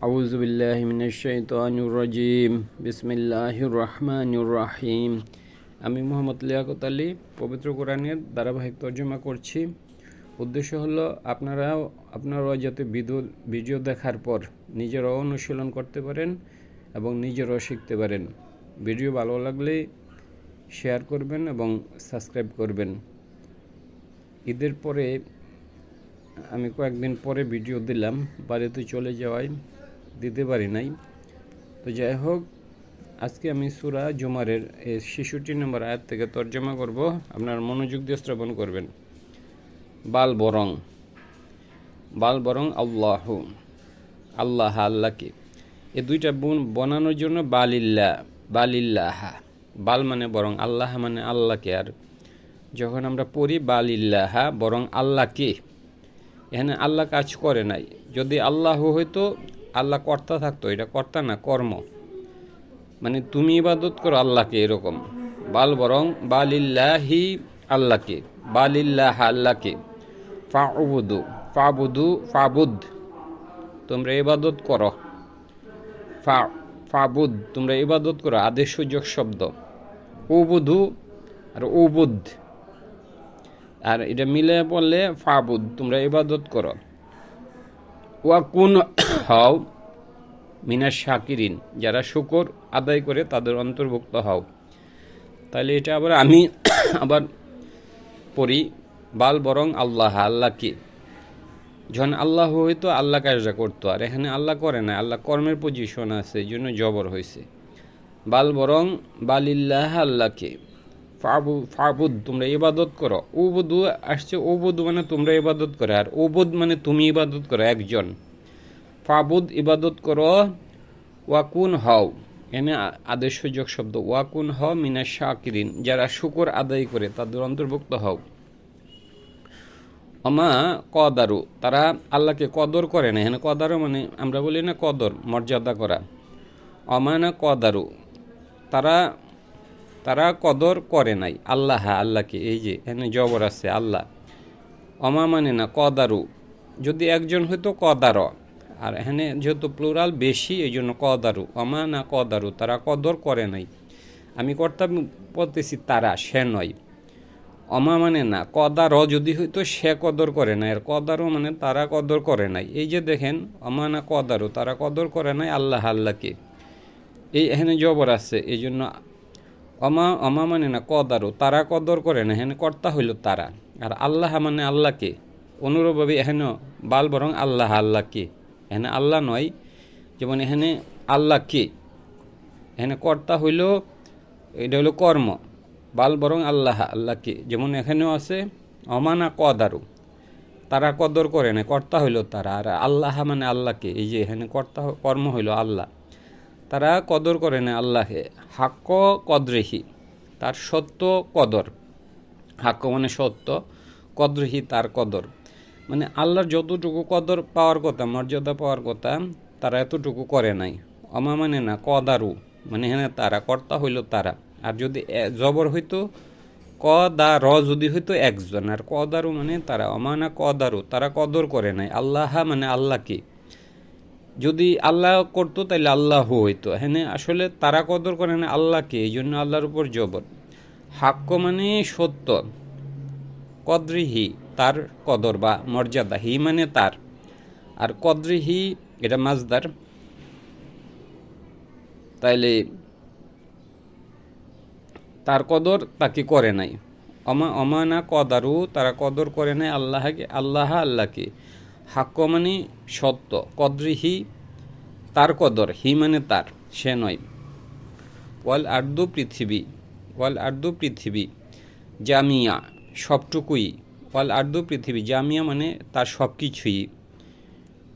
أعوذ بالله من الشيطان الرجيم بسم الله الرحمن الرحيم আমি মোহাম্মদ লিয়াকত আলী পবিত্র কোরআনের ধারাবাহিক তর্জমা করছি উদ্দেশ্য হলো আপনারাও আপনারাও যাতে ভিডিও ভিডিও দেখার পর নিজেরাও অনুশীলন করতে পারেন এবং নিজেরাও শিখতে পারেন ভিডিও ভালো লাগলে শেয়ার করবেন এবং সাবস্ক্রাইব করবেন ঈদের পরে আমি কয়েকদিন পরে ভিডিও দিলাম বাড়িতে চলে যাওয়ায় দিতে পারি নাই। তো যাই হোক, আজকে আমি সুরা জুমারের শিশুটি নম্বর আয়াত থেকে তর্জমা করব। আপনার মনোযোগ দিয়ে শ্রবণ করবেন। বাল বরং বাল বরং আল্লাহ আল্লাহ আল্লাহকে। এ দুইটা বোন বানানোর জন্য বালিল্লা, বালিল্লাহা। বাল মানে বরং আল্লাহ মানে আল্লাহকে। আর যখন আমরা পড়ি বালিল্লাহা, বরং আল্লাহকে, এখানে আল্লাহ কাজ করে নাই। যদি আল্লাহ হইতো আল্লাহ কর্তা থাকতো, এটা কর্তা না কর্ম। মানে তুমি ইবাদত করো আল্লাহকে এরকম। বাল বরং বালিল্লাহি আল্লাহকে, বালিল্লাহ আল্লাহকে। ফাউবুদু, ফাবুদু, ফাবুদ। তোমরা ইবাদত করো। ফা, ফাবুদ, তোমরা ইবাদত করো, আদেশ সুযোগ শব্দ। উবুধু আর উবুদ। আর এটা মিলে বললে ফাবুদ, তোমরা ইবাদত করো। ওয়া কুন হও মিনা শাকিরিন, যারা শুকর আদায় করে তাদের অন্তর্ভুক্ত হও। তাহলে এটা আবার আমি আবার পড়ি, বাল বরং আল্লাহ আল্লাহকে যখন আল্লাহ হইতো আল্লাহ কাজটা করতো, আর এখানে আল্লাহ করে না, আল্লাহ কর্মের পজিশন আছে, এই জন্য জবর হয়েছে বাল বরং বালিল্লাহ আল্লাহকে ফাবু, ফাবুদ, তোমরা ইবাদত করো। উবুদু আসছে ওবুদু মানে তোমরা ইবাদত করো, আর ওবুদ মানে তুমি ইবাদত করো, একজন। ফাবুদ, ইবাদত করো, ওয়াকুন হও, এনে সুযোগ শব্দ। ওয়াকুন হ মিনা শাকিরিন, যারা শুকর আদায় করে, তাদের অন্তর্ভুক্ত হও। অমা কদারু, তারা আল্লাহকে কদর করে না। এখানে কদারু মানে আমরা বলি না কদর, মর্যাদা করা। অমানা কদারু, তারা তারা কদর করে নাই। আল্লাহ, আল্লাহকে, এই যে এখানে জবর আছে, আল্লাহ। অমা মানে না, কদারু। যদি একজন হয়তো কদার, আর এখানে যেহেতু প্লুরাল বেশি, এই জন্য কদারু। অমা না কদারু, তারা কদর করে নাই। আমি কর্তা বলতেছি তারা, সে নয়। অমা মানে না কদার যদি হয়তো সে কদর করে নাই, আর কদারও মানে তারা কদর করে নাই। এই যে দেখেন, অমা না কদারু, তারা কদর করে নাই আল্লাহ, আল্লাহকে। এই এখানে জবর আছে, এই জন্য অমা অমা মানে না কদারও তারা কদর করে না এখানে কর্তা হইল তারা। আর আল্লাহ মানে আল্লাহকে। অনুরূপভাবে এখানে বাল বরং আল্লাহ আল্লাহকে। এখানে আল্লাহ নয় যেমন এখানে আল্লাহকে। এখানে কর্তা হইল, এটা হইল কর্ম। বাল বরং আল্লাহ আল্লাহকে। যেমন এখানেও আছে অমানা কদারু, তারা কদর করে না, কর্তা হইল তারা। আর আল্লাহ মানে আল্লাহকে। এই যে এখানে কর্তা, কর্ম হইল আল্লাহ। তারা কদর করে না আল্লাহে হাক্ক কদরেহি, তার সত্য কদর। হাক্ক মানে সত্য, কদরেহি তার কদর। মানে আল্লাহর যতটুকু কদর পাওয়ার কথা, মর্যাদা পাওয়ার কথা, তারা এতটুকু করে নাই। অমা মানে না, কদারু মানে এখানে তারা, কর্তা হইল তারা। আর যদি জবর হইতো ক দা র যদি হইতো একজন। আর কদারু মানে তারা অমানা কদারু, তারা কদর করে নাই। আল্লাহা মানে আল্লাহ আল্লাহকে। যদি আল্লাহ করতো তাহলে আল্লাহ হইতো। হ্যাঁ আসলে তারা কদর করে না আল্লাহকে, এই জন্য আল্লাহর উপর জবর। হাক্য মানে সত্য। কদ্রিহি তার কদর বা মর্যাদা, হি মানে তার। আর কদ্রিহি এটা মাজদার তাইলে তার কদর তাকে করে নাই। অমা, অমানা কদারু, তারা কদর করে নাই আল্লাহকে, আল্লাহ আল্লাহকে। হাক্য মানে সত্য কদ্রিহি তার কদর, হি মানে তার, সে নয়। ওয়াল আর্দু পৃথিবী, ওয়াল আর্দু পৃথিবী, জামিয়া, সবটুকুই। ওয়াল আর্দু পৃথিবী, জামিয়া মানে তার সব কিছুই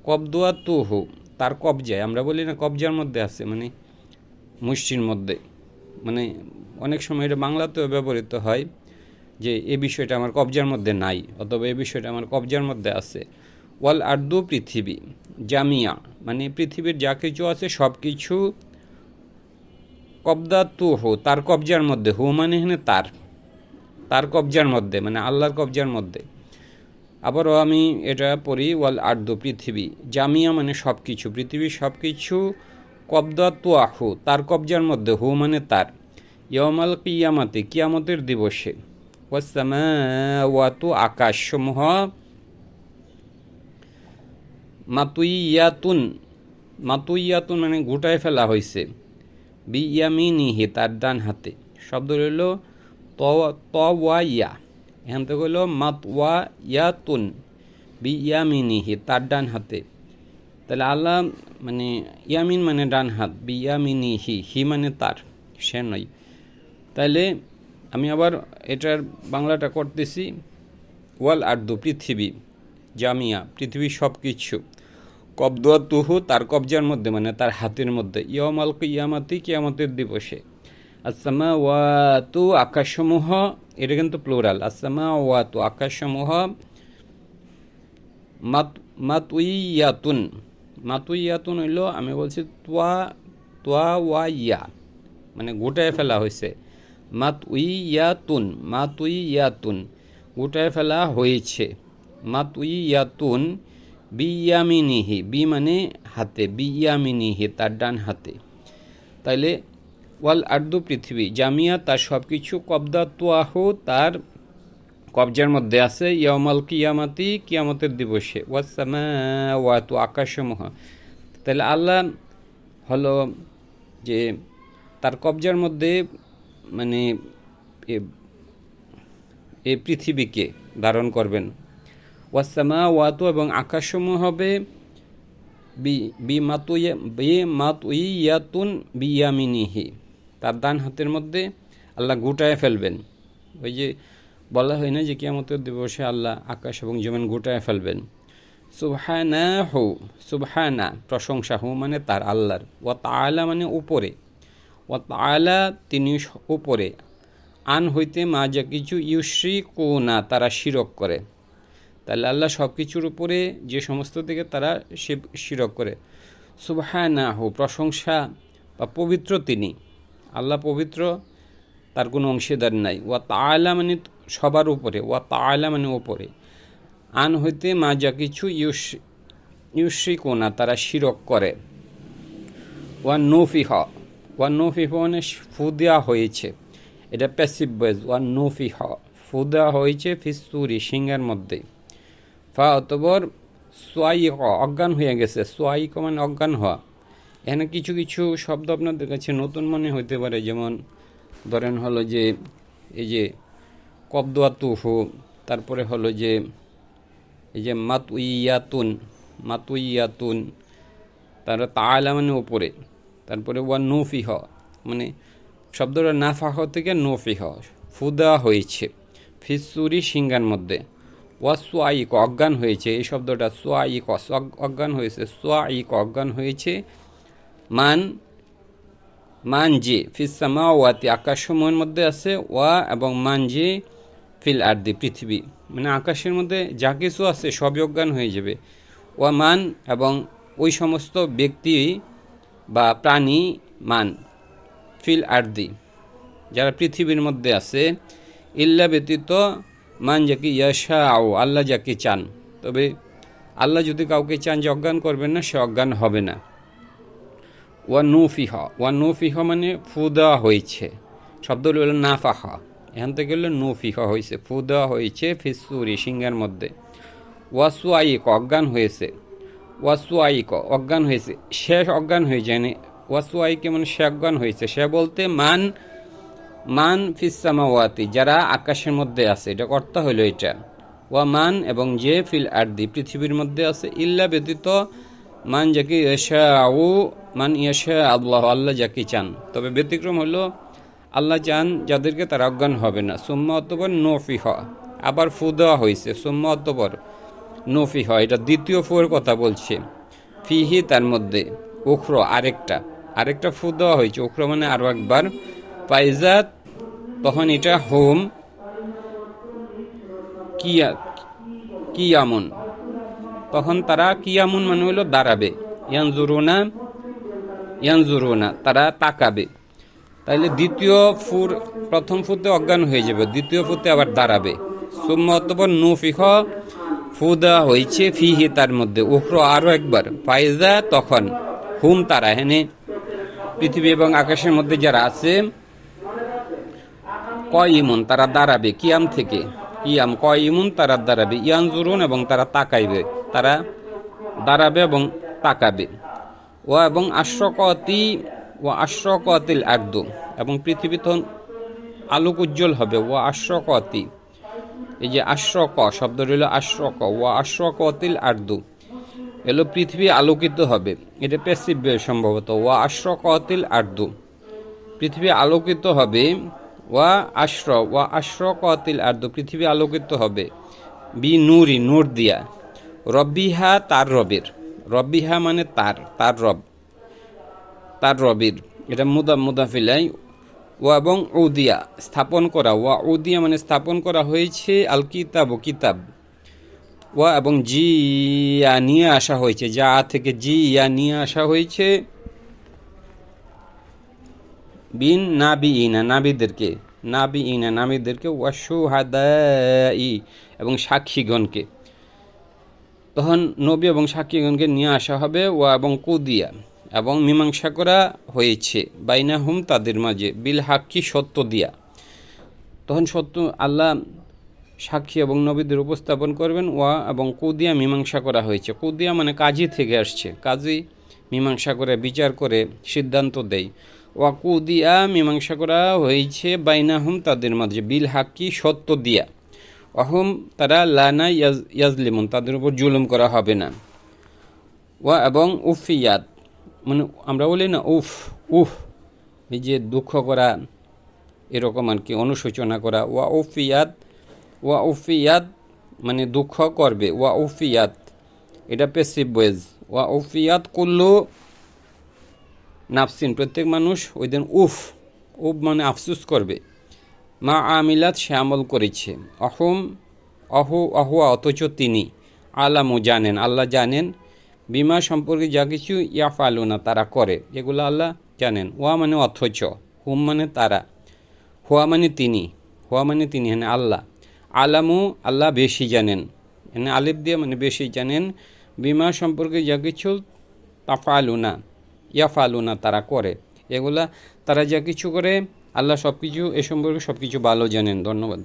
কবদুয়া তুহু, তার কবজায়, আমরা বলি না কবজার মধ্যে আছে মানে মুষ্টির মধ্যে। মানে অনেক সময় এটা বাংলাতেও ব্যবহৃত হয় যে, এ বিষয়টা আমার কবজার মধ্যে নাই, অথবা এ বিষয়টা আমার কবজার মধ্যে আছে। ওয়াল আর্দু পৃথিবী, জামিয়া মানে পৃথিবীর যা কিছু আছে সব কিছু কবদা তু হো, তার কবজার মধ্যে, হু মানে এখানে তার তার কবজার মধ্যে মানে আল্লাহর কবজার মধ্যে। আবারও আমি এটা পড়ি, ওয়াল আর্দ পৃথিবী, জামিয়া মানে সব কিছু পৃথিবীর সব কিছু কবদা তো আহু, তার কবজার মধ্যে, হু মানে তার। ইয়মাল কিয়ামাতে, কিয়ামতের দিবসে ওয়াসামা ওয়াতু আকাশসমূহ মাতুইয়াতুন মাতুইয়াতুন মানে গোটায় ফেলা হয়েছে বি ইয়ামিনিহি তার ডান হাতে। শব্দ রইল ত ত ওয়া ইয়া এখান থেকে হইল মাত ওয়া ইয়াতুন বি ইয়ামিনিহি তার ডান হাতে। তাহলে আল্লাহ মানে ইয়ামিন মানে ডান হাত বি ইয়ামিনিহি হি মানে তার, সে নয়। তাহলে আমি আবার এটার বাংলাটা করতেছি, ওয়াল আর্দু, পৃথিবী। জামিয়া, পৃথিবীর সব কিছু কবদুয়া তুহু তার কবজার মধ্যে মানে তার হাতের মধ্যে। ইয়মাল ইয়ামাতি কিয়ামতের দিবসে। আসামা ওয়াতু আকাশসমূহ, এটা কিন্তু প্লোরাল। আসামা ওয়াতু আকাশসমূহ মাত, মাতুইয়াতুন। মাতুইয়াতুন হইল, আমি বলছি তোয়া তোয়া ওয়া ইয়া মানে গোটায় ফেলা হয়েছে মাত উই ইয়াতুন মাত ইয়াতুন গোটায় ফেলা হয়েছে। মাত উই ইয়াতুন বিয়ামিনিহি, বি মানে হাতে, বিয়ামিনিহি, তার ডান হাতে। তাইলে, ওয়াল আর্দু পৃথিবী, জামিয়া, তার সব কিছু কবদা তোয়াহু, তার কবজার মধ্যে আছে ইয়ামাল কিয়ামাতি, কিয়ামতের দিবসে। ওয়াসামা ওয়াতু আকাশসমূহ। তাহলে আল্লাহ হলো যে, তার কবজার মধ্যে মানে এ- পৃথিবীকে ধারণ করবেন। ওয়াসামা ওয়াতু এবং আকাশসমূহ হবে বি মাতুইয়া বি মাতুইয়াতুন বিয়ামিনিহি। তার ডান হাতের মধ্যে আল্লাহ গোটায় ফেলবেন। ওই যে বলা হয় না যে কিয়ামতের দিবসে আল্লাহ আকাশ এবং জমিন গোটায় ফেলবেন। সুবহানা হু সুবহানা, প্রশংসা হু মানে তার আল্লাহর। ও তাআলা মানে উপরে। ও তাআলা তিনি উপরে। আন হইতে মা যা কিছু ইউশ্রী কোনা তারা শিরক করে। তাহলে আল্লাহ সব কিছুর উপরে যে সমস্ত দিকে তারা শিব- শিরক করে। সুবহানা হু প্রশংসা বা পবিত্র তিনি। আল্লাহ পবিত্র, তার কোনো অংশীদার নাই। ওয়া তাআলা মানে সবার উপরে, ওয়া তাআলা মানে ওপরে আন হইতে মা যা কিছু ইউস কোনা তারা শিরক করে। ওয়া নৌফিহ ওয়া নৌফিহ মানে ফু দেওয়া হয়েছে। এটা প্যাসিভ বয়েজ ওয়া নৌফিহ, ফু দেওয়া হয়েছে ফিস্তুরি সিংহের মধ্যে। ফা অতবর সোয়াই অজ্ঞান হয়ে গেছে। সোয়াই মানে অজ্ঞান হওয়া। এখানে কিছু কিছু শব্দ আপনাদের কাছে নতুন মনে হইতে পারে, যেমন ধরেন হলো যে, এই যে কবদোয়া তুহু, তারপরে হলো যে, এই যে মাতুইয়াতুন মাতুইয়াতুন, তার তাআলা মানে ওপরে তারপরে ওয়া নৌফিহ মানে শব্দটা নাফাহ থেকে নৌফিহ ফু দেওয়া হয়েছে ফিসুরি সিঙ্গার মধ্যে। ওয়া অজ্ঞান হয়েছে, এই শব্দটা সোয়াইক অজ্ঞান হয়েছে, সোয়াইক অজ্ঞান হয়েছে। মান মান যে ফিসামা ওয়াতি আকাশসমূহের মধ্যে আছে, ওয়া এবং মান যে ফিল আর্দি, পৃথিবী। মানে আকাশের মধ্যে যা কিছু আছে সবই অজ্ঞান হয়ে যাবে। ওয়া মান এবং ওই সমস্ত ব্যক্তি বা প্রাণী মান ফিল আর্দি, যারা পৃথিবীর মধ্যে আছে, ইল্লা ব্যতীত মান যাকে ইয়াশা আল্লাহ যাকে চান। তবে আল্লাহ যদি কাউকে চান যে অজ্ঞান করবেন না, সে অজ্ঞান হবে না। ওয়া নুফিহ ওয়া নুফিহ মানে ফু দেওয়া হয়েছে। শব্দ হলো নাফাহা। এখান থেকে হলো নুফিহ হয়েছে ফু দেওয়া হয়েছে ফিসুরি সিংহের মধ্যে। ওয়াসুয়াইক অজ্ঞান হয়েছে। ওয়াসুয়াইক অজ্ঞান হয়েছে। শেষ অজ্ঞান হয়ে যায়নি ওয়াসুয়াইকে মানে সে অজ্ঞান হয়েছে। সে বলতে মান মান ফিসামাওয়াতি যারা আকাশের মধ্যে আছে, এটা কর্তা হইল এটা। ওয়া মান এবং যে ফিল আর্দি পৃথিবীর মধ্যে আছে, ইল্লা ব্যতীত মান যাকে ইয়াশা ও মান ইয়াশা আল্লাহ আল্লাহ যাকে চান। তবে ব্যতিক্রম হলো আল্লাহ চান যাদেরকে তারা অজ্ঞান হবে না। সুম্মা অতপর নফি হ আবার ফু দেওয়া হয়েছে সুম্মা অতপর নফি হ এটা দ্বিতীয় ফুয়ের কথা বলছে। ফিহি তার মধ্যে, উখরো আরেকটা। আরেকটা ফু দেওয়া হয়েছে, উখরো মানে আরও একবার পাইজাত তখন এটা হোম কিয়া, কিয়ামুন। তখন তারা কিয়ামুন মানে হলো দাঁড়াবে। ইয়ানজুরুনা ইয়ানজুরুনা, তারা তাকাবে। তাইলে দ্বিতীয় ফুর, প্রথম ফুতে অজ্ঞান হয়ে যাবে, দ্বিতীয় ফুতে আবার দাঁড়াবে। সুম্ম অতপর নুফিখ ফু দেওয়া হয়েছে ফিহি তার মধ্যে, উখরো আরও একবার। ফাইজা তখন, হুম তারা, হেনে পৃথিবী এবং আকাশের মধ্যে যারা আছে ইমন, তারা দাঁড়াবে কিয়াম থেকে। ইয়াম কয় ইমন, তারা দাঁড়াবে। ইয়ান জুরুন এবং তারা তাকাইবে। তারা দাঁড়াবে এবং তাকাবে। ও এবং আশ্রকতি ও আশ্রকতিল একদু এবং পৃথিবী তখন আলোক উজ্জ্বল হবে। ও আশ্রকতি। এই যে আশ্রক শব্দ রইল আশ্রক। ও আশ্রকতিল আর্দু। এলো পৃথিবী আলোকিত হবে। এটা পেসিভ সম্ভবত। ও আশ্রকতিল আর্দু। পৃথিবী আলোকিত হবে। ওয়া আশ্র, ওয়া আশ্রকতিল আর্দু, পৃথিবী আলোকিত হবে বি নূরি, নূর দিয়া। রব্বিহা তার রবের। রব্বিহা মানে তার তার রব, তার রবির। এটা মুদা, মুদাফিলাই। ও এবং উদিয়া, স্থাপন করা। ওয়া উদিয়া মানে স্থাপন করা হয়েছে আল কিতাব ও কিতাব। ওয়া এবং জি ইয়া নিয়ে আসা হয়েছে। যা থেকে জি ইয়া নিয়ে আসা হয়েছে বিন নাবি ইনা নাবিদেরকে নাবি ইনা নাবিদেরকে ওয়াসু হাদাই এবং সাক্ষীগণকে। তখন নবী এবং সাক্ষীগণকে নিয়ে আসা হবে ও এবং কুদিয়া এবং মীমাংসা করা হয়েছে। বাইনা হুম তাদের মাঝে, বিল হাক্কি সত্য দিয়া। তখন সত্য, আল্লাহ সাক্ষী এবং নবীদের উপস্থাপন করবেন, ওয়া এবং কুদিয়া মীমাংসা করা হয়েছে। কুদিয়া মানে কাজী থেকে আসছে। কাজী মীমাংসা করে, বিচার করে সিদ্ধান্ত দেয়। ওয়া কুদিয়া মীমাংসা করা হয়েছে বাইনা হুম তাদের মাঝে বিল হাক্কি সত্য দিয়া। অহম তারা লানা ইয়াজ ইয়াজলিমুন, তাদের উপর জুলুম করা হবে না। ওয়া এবং উফিয়াত মানে আমরা বলি না উফ উফ, এই যে দুঃখ করা, এরকম আর কি, অনুশোচনা করা। ওয়া উফিয়াত ওয়া উফিয়াত মানে দুঃখ করবে। ওয়া উফিয়াত, এটা পেসিভ বয়েজ ওয়া উফিয়াত কুল্লু নাফসিন, প্রত্যেক মানুষ ওই দিন উফ উফ মানে আফসুস করবে। মা আমিলাত সে আমল করেছে। অহম, অহু, অহুয়া অথচ তিনি। আলামু জানেন, আল্লাহ জানেন। বিমা সম্পর্কে যা কিছু ইয়া না তারা করে এগুলো আল্লাহ জানেন। ওয়া মানে অথচ, হুম মানে তারা। হুয়া মানে তিনি, হুয়া মানে তিনি মানে আল্লাহ। আলামু আল্লাহ বেশি জানেন এনে আলিফ দিয়ে মানে বেশি জানেন। বিমা সম্পর্কে যা কিছু তাফালুনা ইয়াফালুনা, তারা করে। এগুলা তারা যা কিছু করে, আল্লাহ সব কিছু এ সম্পর্কে সব কিছু ভালো জানেন। ধন্যবাদ।